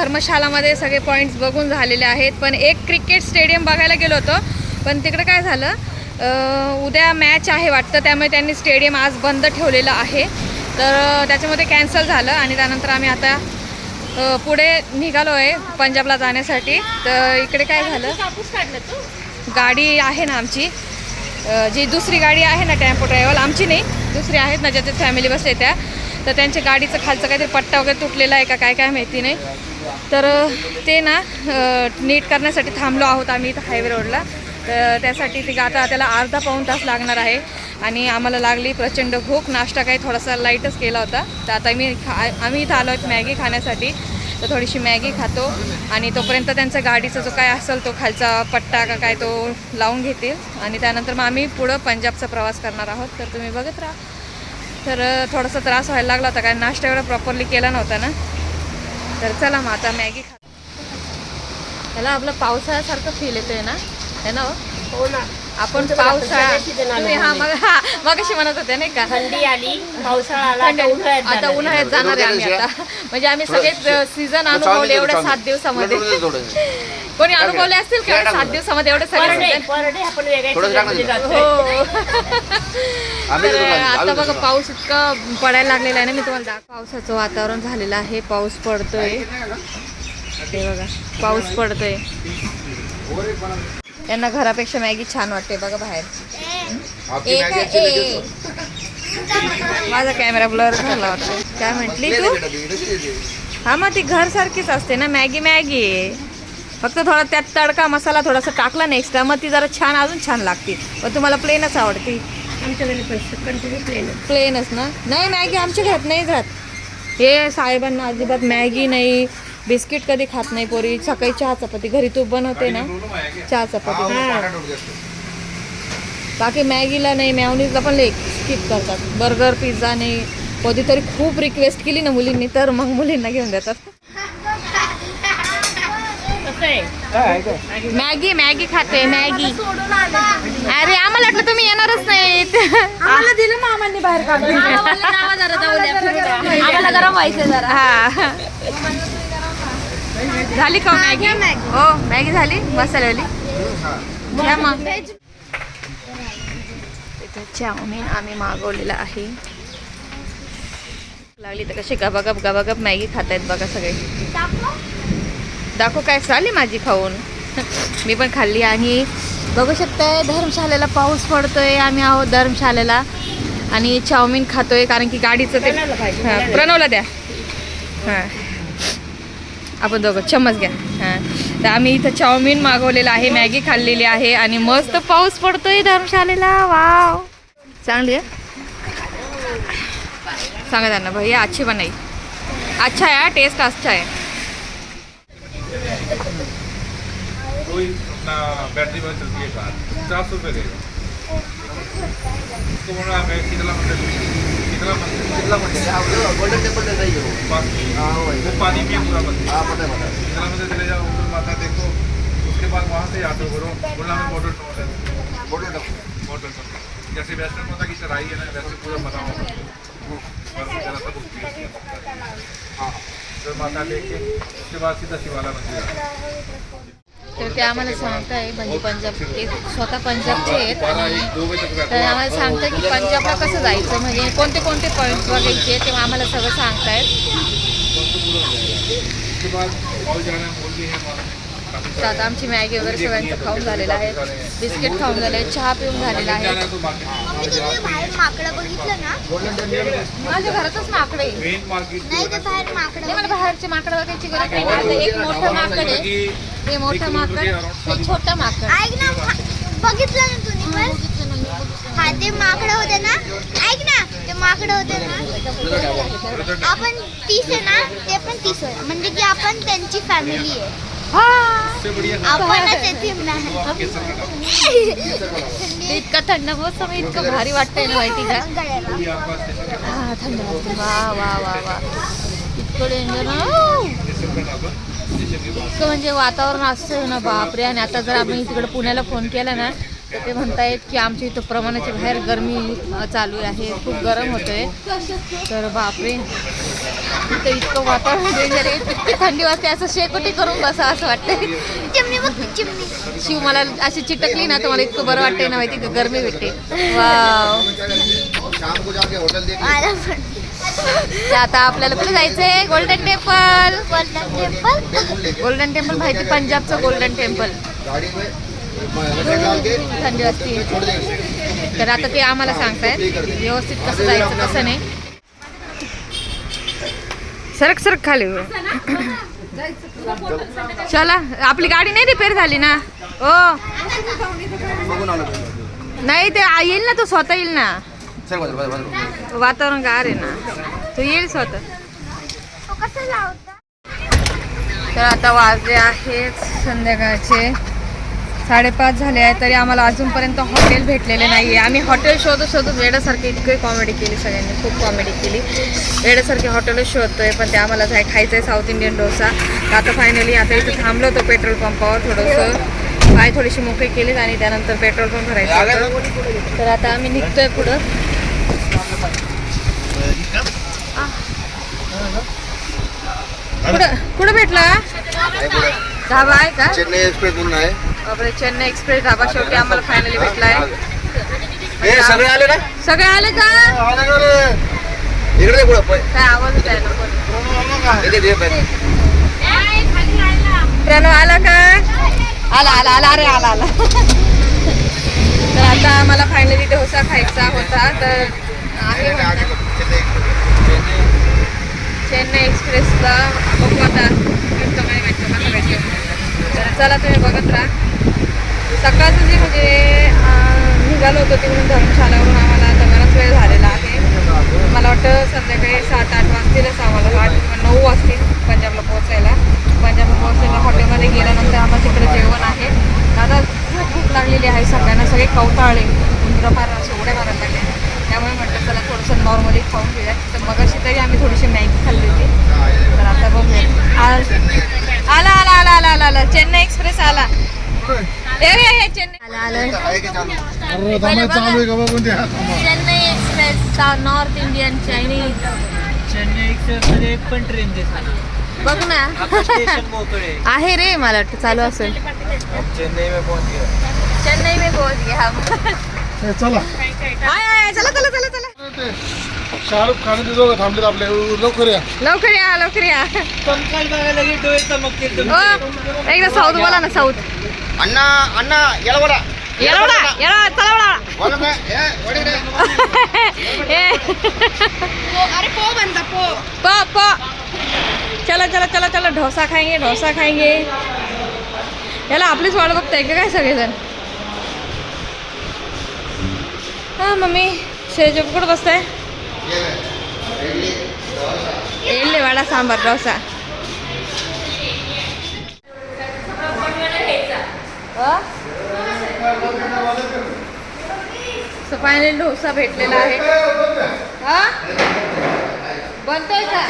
धर्मशालामध्ये सगळे पॉईंट्स बघून झालेले आहेत. पण एक क्रिकेट स्टेडियम बघायला गेलो होतो. पण तिकडे काय झालं? उद्या मॅच आहे वाटतं. त्यामुळे त्यांनी स्टेडियम आज बंद ठेवलेलं आहे. तर त्याच्यामध्ये कॅन्सल झालं आणि त्यानंतर आम्ही आता पुढे निघालो आहे पंजाबला जाण्यासाठी. तर इकडे काय झालं? कापूस काढला तू? गाडी आहे ना आमची. जी दुसरी गाडी आहे ना टेम्पो ड्रायव्हर आमची नाही. दुसरी आहेत ना ज्याच्यात फॅमिली बसते त्या. तर त्यांच्या गाडीचं खालचं काहीतरी पट्टा वगैरे तुटलेला आहे का काय काय माहिती नाही. तर ते ना नीट करण्यासाठी थांबलो आहोत आम्ही इथं हायवे रोडला. तर त्यासाठी ती आता त्याला अर्धा पाऊण तास लागणार आहे. आणि आम्हाला लागली प्रचंड भूक नाश्ता काही थोडासा लाईटच केला होता. तर आता मी खा आम्ही इथं आलो आहोत मॅगी खाण्यासाठी. तर थोडीशी मॅगी खातो. आणि तोपर्यंत त्यांचा गाडीचा जो काय असेल तो खालचा पट्टा का काय तो लावून घेतील. आणि त्यानंतर मग आम्ही पुढं पंजाबचा प्रवास करणार आहोत. तर तुम्ही बघत राहा. तर थोडासा त्रास व्हायला लागला होता. कारण नाश्ता एवढा प्रॉपरली केला नव्हता ना. तर चला मग आता मॅगी खा. त्याला आपलं पावसाळ्यासारखं फील येतोय ना? है ना हो? हो ना. आपण पावसाळा तुम्ही हा म्हणून. मग हा मगाशी म्हणत होते नाही का? थंडी आली पावसाळा आला आता उन्हाळ्यात जाणार. आहे. आम्ही आता. म्हणजे आम्ही सगळेच सीझन अनुभवले एवढ्या सात दिवसामध्ये. कोणी अनुभवले असतील का? सात दिवसामध्ये एवढे सगळे. हो. तर आता बघा पाऊस इतका पडायला लागलेला आहे ना मी तुम्हाला दाख पावसाचं वातावरण झालेलं आहे पाऊस पडतोय. हे बघा पाऊस पडतोय. यांना घरापेक्षा मॅगी छान वाटते बघा बाहेर. माझा कॅमेरा ब्लर झाला वाटतं. काय म्हटली तू? हा मग ती घर सारखीच असते ना मॅगी मॅगी. फक्त थोडा त्यात तडका मसाला थोडासा टाकला ना एक्स्ट्रा मग ती जरा छान अजून छान लागते. पण तुम्हाला प्लेनच आवडते. आमच्याकडे पैसे कंटिन्यू प्लेन प्लेनच ना? नाही मॅगी आमच्या घरात नाही राहत हे साहेबांना अजिबात मॅगी नाही बिस्किट कधी खात नाही पोरी. सकाळी चहा चपाती. घरी तू बनवते ना? चहा चपाती. बाकी मॅगीला नाही मॅवनीजला पण लेक स्किप करतात. बर्गर पिझ्झा नाही. कधीतरी खूप रिक्वेस्ट केली ना मुलींनी तर मग मुलींना घेऊन देतात. मॅगी मॅगी खाते मॅगी. अरे आम्हाला वाटलं तुम्ही आम्हाला गरम व्हायचं जरा हा झाली का मॅगी हो मॅगी झाली मसाल्याली घ्या मग इथं चाऊमिन आम्ही मागवलेलं आहे लागली तर कशी गबागप गबागप मॅगी खातायत बघा सगळे दाखव काय चालली माझी खाऊन मी पण खाल्ली आणि बघू शकताय धर्मशालेला पाऊस पडतोय आम्ही आहोत धर्मशालेला आणि चाऊमिन खातोय कारण की गाडीचं ते. हां प्रणवला द्या. हां. आपण दोघं चम्मच घ्या. हां. तर आम्ही इथं चाऊमिन मागवलेलं आहे मॅगी खाल्लेली आहे आणि मस्त पाऊस पडतोय धर्मशालेला वाव. चांगली आहे. सांगा त्यांना भैया अच्छी बनाई अच्छा है टेस्ट अच्छा है कोई अपना बैटरी में चलती है कार चार सौ रुपये देगा उसको बोला मैं शीतला मंदिर शीतला मंदिर मंदिर गोल्डन टेंपल नहीं हो हाँ वो पानी में पूरा मंदिर हाँ पता है पता है शीतला मंदिर चले जाओ ऊपर माता देखो उसके बाद वहाँ से ऑटो करो बोला हमें मॉडल टाउन है गोल्डन टेंपल मॉडल टाउन जैसे वैष्णो माता की चढ़ाई है ना वैसे पूरा बना बुक हाँ माता लेके उसके बाद सीधा शिवाला मंदिर। है तर ते आम्हाला सांगताय म्हणजे पंजाब ते स्वतः पंजाबचे आहेत. तर आम्हाला सांगतं की पंजाबला कसं जायचं म्हणजे कोणते कोणते पॉईंट्स बघायचे ते आम्हाला सगळं सांगतायत. तर आता आमची मॅगी वगैरे सगळ्यांचं खाऊन झालेलं आहे. बिस्किट खाऊन झालं आहे चहा पिऊन झालेला आहे. माकडं बघितलं ना माझ्या घरातच माकडे आहे. मला बाहेरचे माकड बघायची गरज नाही. एक मोठं माकड आहे. हे मोठं माकड हे छोटं माकड. ऐक ना बघितलं ना तुम्ही पण? हा ते माकडं होते ना? ऐक ना ते माकडं होते ना? आपण तीस आहे ना? ते पण तीस होय म्हणजे की आपण त्यांची फॅमिली आहे. इतका इतकं थंड मौसम इतकं भारी वाटतंय ना माहिती का? हा थंड वाजते वा वा वा वा. इतकं डेंजर ना इतकं म्हणजे वातावरण असं ना बापरे. आणि आता जर आम्ही तिकडे पुण्याला फोन केला ना तर ते म्हणतायत की आमच्या इथं प्रमाणाच्या बाहेर गरमी चालू आहे खूप गरम होतंय. तर बापरे. इथं इतकं वातावरण डेंजर आहे इतकी थंडी वाजते असं शेकोटी करून बसा असं वाटतंय. चिमणी बघ चिमणी. शिव मला अशी चिटकली ना तर मला इतकं बरं वाटतंय ना माहिती का? गरमी भेटते. आता आपल्याला कुठे जायचंय? Golden temple golden temple golden temple माहिती पंजाबचं गोल्डन टेम्पल थंडी वाजते. तर आता ते आम्हाला सांगतायत व्यवस्थित कसं जायचं कसं नाही. सरक सरक खाली. चला आपली गाडी नाही रिपेअर झाली ना? ओ. नाही ते येईल ना तो स्वतः येईल ना? वातावरण गार आहे ना. तो येईल स्वतः. तर आता वाजले आहेत संध्याकाळचे. साडेपाच झाले आहे तरी आम्हाला अजूनपर्यंत हॉटेल भेटलेले नाही आहे आम्ही हॉटेल शोधत शोधत वेड्यासारखी इतकी कॉमेडी केली सगळ्यांनी खूप कॉमेडी केली. वेड्यासारखी हॉटेलच शोधतो आहे पण ते आम्हाला जाय खायचं आहे साऊथ इंडियन डोसा. तर आता फायनली आता इथे थांबलो होतो पेट्रोल पंपावर थोडंसं. पाय थोडीशी मोकळी केलीत आणि त्यानंतर पेट्रोल पण भरायचं होतं. तर आता आम्ही निघतोय पुढं. कुठं कुठं भेटला? धाबा आहे का? चेन्नई एक्सप्रेस म्हणून आहे. बापरे चेन्नई एक्सप्रेस ढाबा शेवटी आम्हाला फायनली भेटलाय. हे सगळे आले ना? सगळे आले का? इकडे पुढं काय आहे ना पै- प्रणव आला का? आला आला आला अरे आला आला. तर आता आम्हाला फायनली डोसा खायचा होता तर चेन्नई एक्सप्रेसला बघू आता भेटतो काय भेटतो कसं भेटतो तर चला तुम्ही बघत राहा. सकाळचं जे म्हणजे निघालो होतो तिकडून धर्मशालावरून आम्हाला आता बराच वेळ झालेला आहे. मला वाटतं संध्याकाळी सात आठ वाजतीलच आम्हाला आठ किंवा नऊ वाजतील पंजाबला पोहोचायला. पंजाबला पोहोचायला हॉटेलमध्ये गेल्यानंतर आम्हाला तिकडे जेवण आहे. आता खूप भूक लागलेली आहे सगळ्यांना. सगळे कवताळले उंदरं फार असे मारायला लागले. त्यामुळे म्हटलं चला थोडंसं नॉर्मली खाऊन घेऊया. तर मगाशी तरी आम्ही थोडीशी मॅगी खाल्ली होती. तर आता बघूया. आ- आला आला आला आला आला आला. चेन्नई एक्सप्रेस आला. Chennai. Express north Indian Chinese Chennai Express मध्ये एक पण ट्रेन बघ ना. आता स्टेशन मोकळे आहे रे मला वाटतं चालू असेल. चेन्नई में पहुंच गया. चेन्नई में पोहोच गया हम. चला. आय आय चला चला चला चला. शाहरुख खान ते दोघं थांबलेत आपल्या लवकर या. लवकर या लवकर या. पंकज बघायला की डोळे चमकतील ओ तुमचे एकदा साऊथ बोला ना साऊथ. बडा बोला ना ए, वडी दे. ए अरे पो बनता पो पो पो चला चला चला चला डोसा खाएंगे डोसा खाएंगे. याला आपलीच वाट बघताय का काय सगळेजण. हा मम्मी शेजू कुठं बसताय? इडली वडा सांबार डोसा. सो फायनल डोसा भेटलेला आहे. हा? बनतोय का?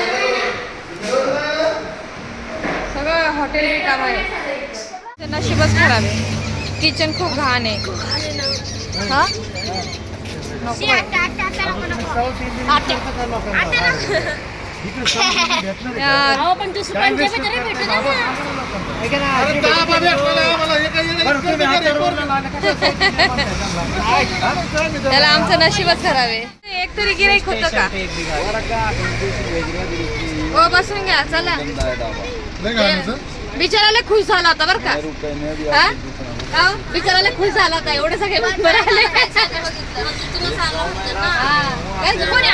सगळं हॉटेल काम आहे. ते नशीबच खराब आहे. किचन खूप घाण आहे. हा? नको अहो पण तू भेटू दे ना. त्याला आमचं नशीबच आहे. एक तरी गिराईक होतं का? हो बसून घ्या चला? बिचाराला खुश झाला होता बरं का? हा? का? बिचाराला खुश झाला होता. एवढे सगळे बरं आले. हा. कोणी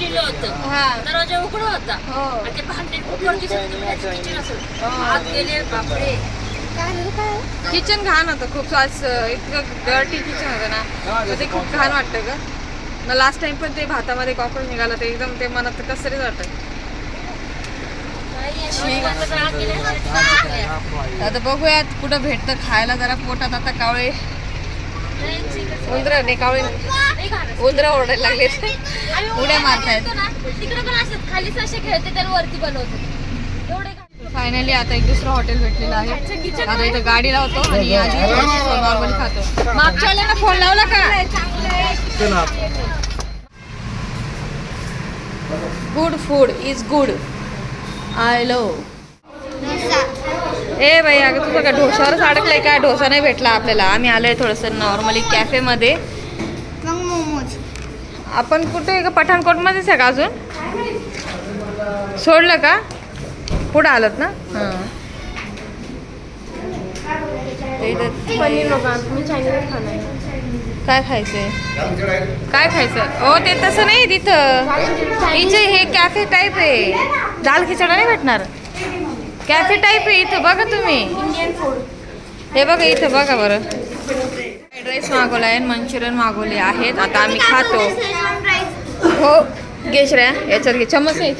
लिहिलं होतं. हा. दरवाजा उघड होता. हो. आणि ते भांडे कुकर दिसत होते, किचन असेल आत गेले बापरे. किचन घाण होतं खूप. आज इतकं डर्टी किचन होतं ना. ते खूप घाण वाटतं ग. ना लास्ट टाइम पण ते भातामध्ये कॉकरोच निघाला ते एकदम ते मनात कसं तरीच वाटतं. आता बघूयात कुठं भेटतं खायला जरा पोटात आता कावळे उंदर नाही कावळे उंदर ओरडायला लागले. उड्या मारतायत. फायनली आता एक दुसरं हॉटेल भेटलेलं आहे. आता इथं गाडी लावतो आणि आधी नॉर्मली खातो. मागच्या वेळेला फोन लावला का? Good food is good I love dosa ए बाई अगं तुझं का ढोशावरच अडकलंय का? ढोसा नाही भेटला आपल्याला. आम्ही आलोय थोडंसं नॉर्मली कॅफेमध्ये. आपण कुठे का पठाणकोटमध्येच आहे का अजून? सोडलं का? पुढं आलत ना? हां. काय खायचंय? काय खायचं हो ते तसं नाही तिथं. इथे हे कॅफे टाईप आहे. दाल खिचडा नाही भेटणार? कॅफे टाईप आहे इथं बघा तुम्ही. इंडियन फूड हे बघा इथं बघा बरं. फ्राईड राईस मागवला आहे मंचुरियन मागवले आहेत. आता आम्ही खातो. हो घे श्रेया याच्यात घे. चमच आहे.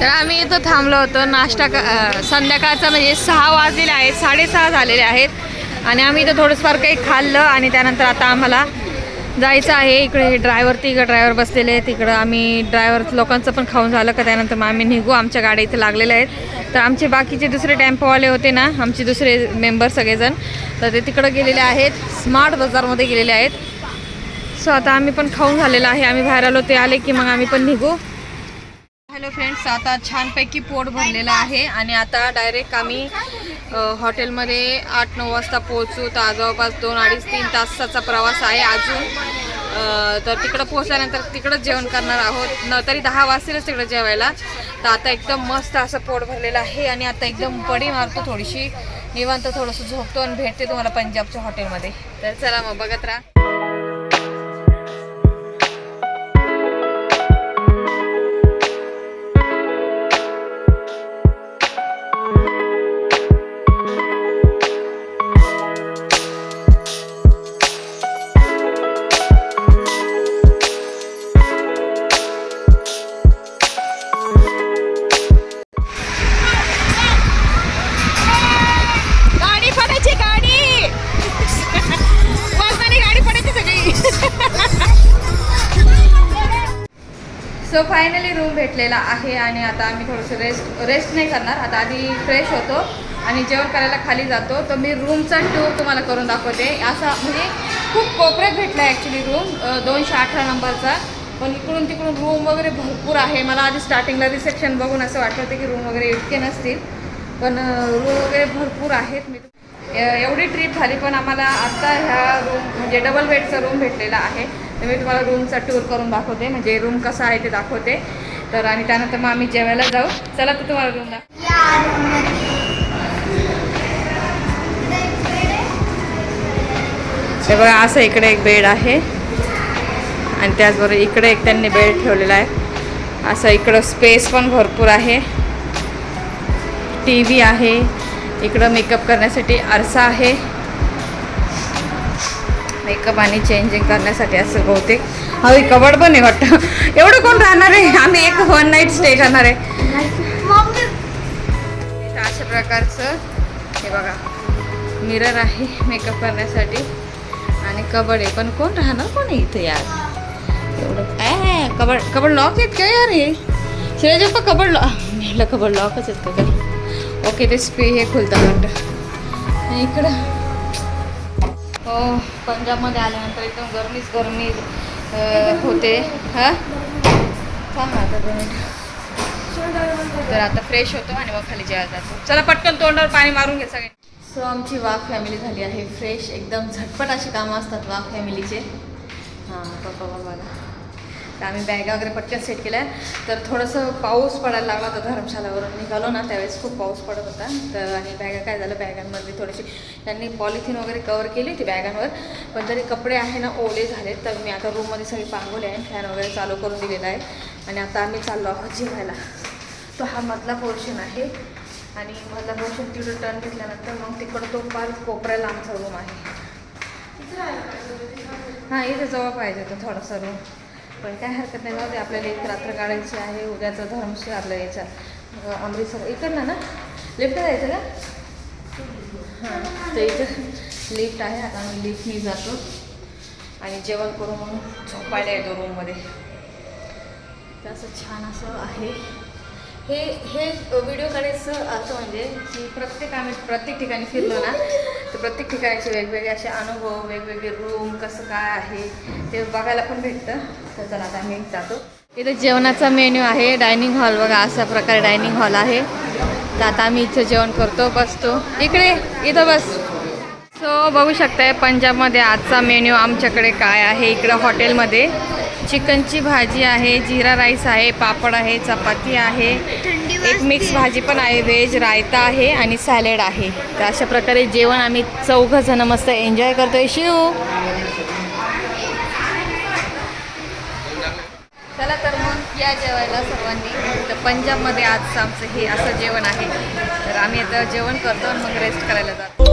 तर आम्ही इथं थांबलो होतो. नाश्ता संध्याकाळचा म्हणजे सहा वाजलेले आहेत साडेसहा झालेले आहेत. आणि आम्ही इथं थोडंसं काही खाल्लं आणि त्यानंतर आता आम्हाला जायचं आहे. इकडे हे ड्रायव्हर तिकडे ड्रायव्हर बसलेले आहेत. तिकडं आम्ही ड्रायव्हर लोकांचं पण खाऊन झालं का त्यानंतर मग आम्ही निघू. आमच्या गाड्या इथे लागलेल्या आहेत. तर आमचे बाकीचे दुसरे टेम्पोवाले होते ना आमचे दुसरे मेंबर सगळेजण. तर ते तिकडं गेलेले आहेत. स्मार्ट बाजारमध्ये गेलेले आहेत. सो आता आम्ही पण खाऊन झालेलं आहे. आम्ही बाहेर आलो ते आले की मग आम्ही पण निघू. हॅलो फ्रेंड्स आता छानपैकी पोट भरलेलं आहे आणि आता डायरेक्ट आम्ही हॉटेलमध्ये आठ नऊ वाजता पोहोचू. तर जवळपास दोन अडीच तीन तासाचा प्रवास आहे अजून. तर तिकडं पोहोचल्यानंतर तिकडंच जेवण करणार आहोत. न तरी दहा वाजतीलच तिकडं जेवायला. तर आता एकदम मस्त असं पोट भरलेलं आहे आणि आता एकदम पडी मारतो थोडीशी. निवांत थोडंसं झोपतो आणि भेटते तुम्हाला पंजाबच्या हॉटेलमध्ये तर चला मग बघत राहा. सो फायनली रूम भेटलेला आहे आणि आता आम्ही थोडंसं रेस्ट रेस्ट नाही करणार. आता आधी फ्रेश होतो आणि जेवण करायला खाली जातो. तर मी रूमचा टूर तुम्हाला करून दाखवते. असा म्हणजे खूप कोपऱ्यात भेटला आहे ॲक्च्युली रूम दोनशे अठरा नंबरचा. पण इकडून तिकडून रूम वगैरे भरपूर आहे. मला आधी स्टार्टिंगला रिसेप्शन बघून असं वाटत होतं की रूम वगैरे इतके नसतील. पण रूम वगैरे भरपूर आहेत. मी एवढी ट्रिप झाली पण आम्हाला आत्ता ह्या रूम म्हणजे डबल बेडचा रूम भेटलेला आहे. तर मी तुम्हाला रूमचा टूर करून दाखवते म्हणजे रूम कसा आहे ते दाखवते. तर आणि त्यानंतर मग आम्ही जेवायला जाऊ. चला तर तुम्हाला रूम दाखव हे बघा असं इकडे एक बेड आहे. आणि त्याचबरोबर इकडे एक त्यांनी बेड ठेवलेला आहे. असं इकडं स्पेस पण भरपूर आहे. टी व्ही आहे. इकडं मेकअप करण्यासाठी आरसा आहे. मेकअप आणि चेंजिंग करण्यासाठी असं बहुतेक. हवी कबड पण आहे वाटतं. एवढं कोण राहणार आहे? आम्ही एक वन नाईट स्टे करणार आहे. अशा प्रकारचं हे बघा. मिरर आहे मेकअप करण्यासाठी. आणि कबड आहे. पण कोण राहणार? कोण आहे यार? एवढं. काय कबड कबड लॉक आहेत का यार हे? शिराजप्पा कबड लॉक म्हटलं कबड लॉकच आहेत का? ओके ते स्पे हे खुलतं वाटतं. इकडं पंजाबमध्ये आल्यानंतर एकदम गरमीच गरमी होते. हां? सांग ना आता दोन मिनिटं. तर आता फ्रेश होतो आणि मग खाली जेवायला जातो. चला पटकन तोंडावर पाणी मारून घे सगळे. सो आमची वाघ फॅमिली झाली आहे फ्रेश एकदम झटपट अशी कामं असतात वाघ फॅमिलीचे हां पप्पा बघा. तर आम्ही बॅगा वगैरे पटकन सेट केल्या. तर थोडंसं पाऊस पडायला लागला होता धर्मशालावरून. निघालो ना त्यावेळेस खूप पाऊस पडत होता. तर आणि बॅगा काय झालं बॅगांमध्ये थोडीशी त्यांनी पॉलिथिन वगैरे कवर केली होती बॅगांवर. पण तरी कपडे आहे ना ओले झाले तर मी आता रूममध्ये सगळी पांगवले आहे. फॅन वगैरे चालू करून दिलेला आहे. आणि आता आम्ही चाललो आहोत जेवायला. तो हा मधला पोर्शन आहे. आणि मधला पोर्शन तिकडं टर्न घेतल्यानंतर मग तिकडं तो फार कोपऱ्याला आमचा रूम आहे. हां इथे जवळ पाहिजे होतं थोडासा रूम पण काय हरकत नाही ना ते आपल्याला एक रात्र काढायची आहे उद्याचं धर्मशी आपल्या याच्या अमृतसर इकडनं ना? लिफ्ट जायचं का? हां तर इथं लिफ्ट आहे आता आम्ही लिफ्टनी जातो. आणि जेवण करू म्हणून झोपायला येतो रूममध्ये तर असं छान असं आहे. हे हे व्हिडिओ काढायचं असं म्हणजे की प्रत्येक आम्ही प्रत्येक ठिकाणी फिरलो ना तर प्रत्येक ठिकाणाचे वेगवेगळे असे अनुभव वेगवेगळे रूम कसं काय आहे ते बघायला पण भेटतं. तर चला आता आम्ही जातो. इथे जेवणाचा मेन्यू आहे डायनिंग हॉल बघा अशा प्रकारे डायनिंग हॉल आहे. तर आता आम्ही इथं जेवण करतो बसतो. इकडे इथं बस. सो बघू शकताय पंजाबमध्ये आजचा मेन्यू आमच्याकडे काय आहे? इकडं हॉटेलमध्ये चिकनची भाजी आहे जिरा राईस आहे पापड आहे चपाती आहे. एक मिक्स भाजी पण आहे व्हेज रायता आहे आणि सॅलेड आहे. तर अशा प्रकारे जेवण आम्ही चौघं जण मस्त एन्जॉय करतोय. शिव! चला तर मग या जेवायला सर्वांनी. तर पंजाबमध्ये आजचं आमचं हे असं जेवण आहे. तर आम्ही आता जेवण करतो आणि मग रेस्ट करायला जातो.